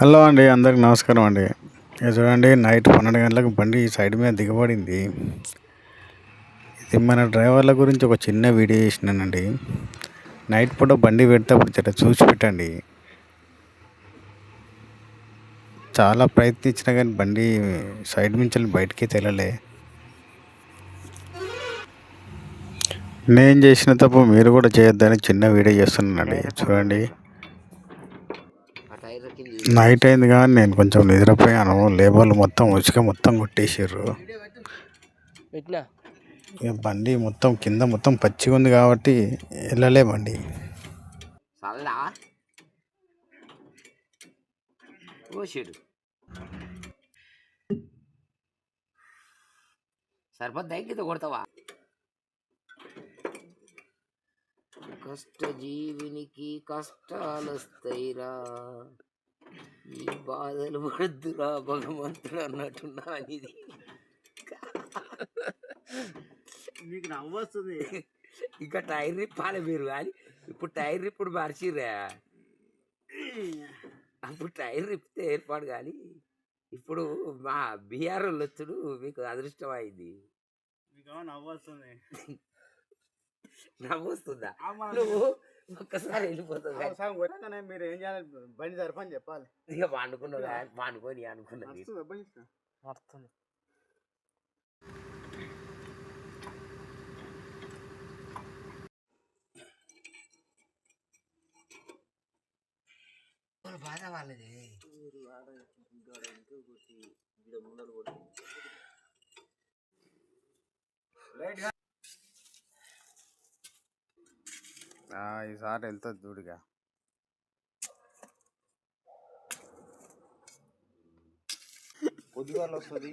Hello అండి అందరికి నమస్కారం అండి. చూడండి నైట్ పన్నెండు గంటలకు బండి సైడ్ మీద దిగబడింది. ఇది మన డ్రైవర్ల గురించి ఒక చిన్న వీడియో చేసినానండి. నైట్ పూట బండి పెడితే జర చూసి పెట్టండి. చాలా ప్రయత్నించినా కానీ బండి సైడ్ నుంచి బయటికి తెలలే. నేను చేసిన తప్పు మీరు కూడా చేయొద్దని చిన్న వీడియో చేస్తున్నానండి. చూడండి. నైట్ అయింది కానీ నేను కొంచెం నిద్రపోయాను. లేబర్లు మొత్తం ఉచిక మొత్తం కొట్టేసారు బండి మొత్తం కింద మొత్తం పచ్చిగా ఉంది కాబట్టి వెళ్ళలే బండి. సరిపోద్దా ఇంకిత కొడతావా? కష్టజీవినికి కష్టాలు వస్తాయిరా ఈ బాధలు పడుద్దురా భగవంతుడు అన్నట్టున్నా ఇది. మీకు నవ్వు వస్తుంది ఇంకా టైర్ రిప్పాలి మీరు కానీ ఇప్పుడు టైర్ ఇప్పుడు మార్చిర్రా. అప్పుడు టైర్ రిప్పితే ఏర్పాటు కానీ ఇప్పుడు మా బీఆర్ వచ్చుడు మీకు అదృష్టం అయింది మీకు నవ్వు వస్తుంది నవ్వొస్తుందా మన- నువ్వు ఒక్కసారి వెళ్ళిపోతుంది ఆ సగం కొట్టగానే మీరు ఏం చేయాలి బండి జరపని చెప్పాలి ఇక పండుకున్నావు పండుకొని అనుకున్నది నడుస్తుంది బండి ఇస్తా. వస్తుంది బాధ వాళ్ళది ఈసారి వెళ్తుంది దూడిగా పొద్దుగాల వస్తుంది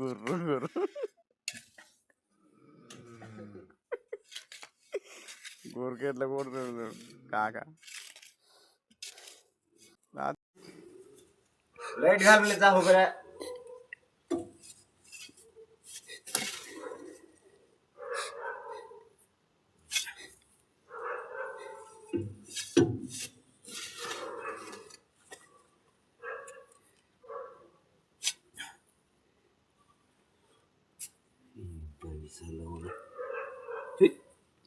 గుర్రు గుర్రు. గురికి ఎట్లా కొడుతుంది కాక. లైట్ घाल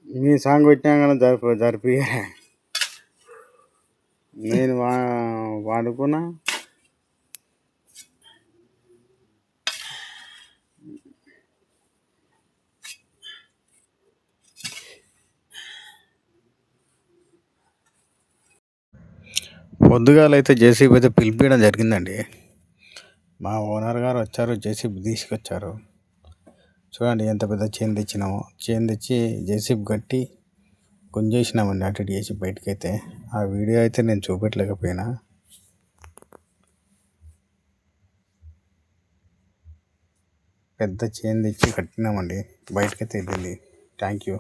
మీ సాంగ్ వచ్చినా కానీ జరిపి జరిపి నేను వా వాడుకున్నా పొద్దుగాలైతే జేసీబీ అయితే పిలిపించడం జరిగిందండి. మా ఓనర్ గారు వచ్చారు జేసీబీ తీసుకొచ్చారు. చూడండి ఎంత పెద్ద చైన్ తెచ్చినామో. చైన్ తెచ్చి జేసీబీ కట్టి గుంజేసినామండి అటు ఇటు చేసి బయటకైతే. ఆ వీడియో అయితే నేను చూపెట్టలేకపోయినా. పెద్ద చైన్ తెచ్చి కట్టినామండి. బయటకైతే వెళ్ళింది. Thank you.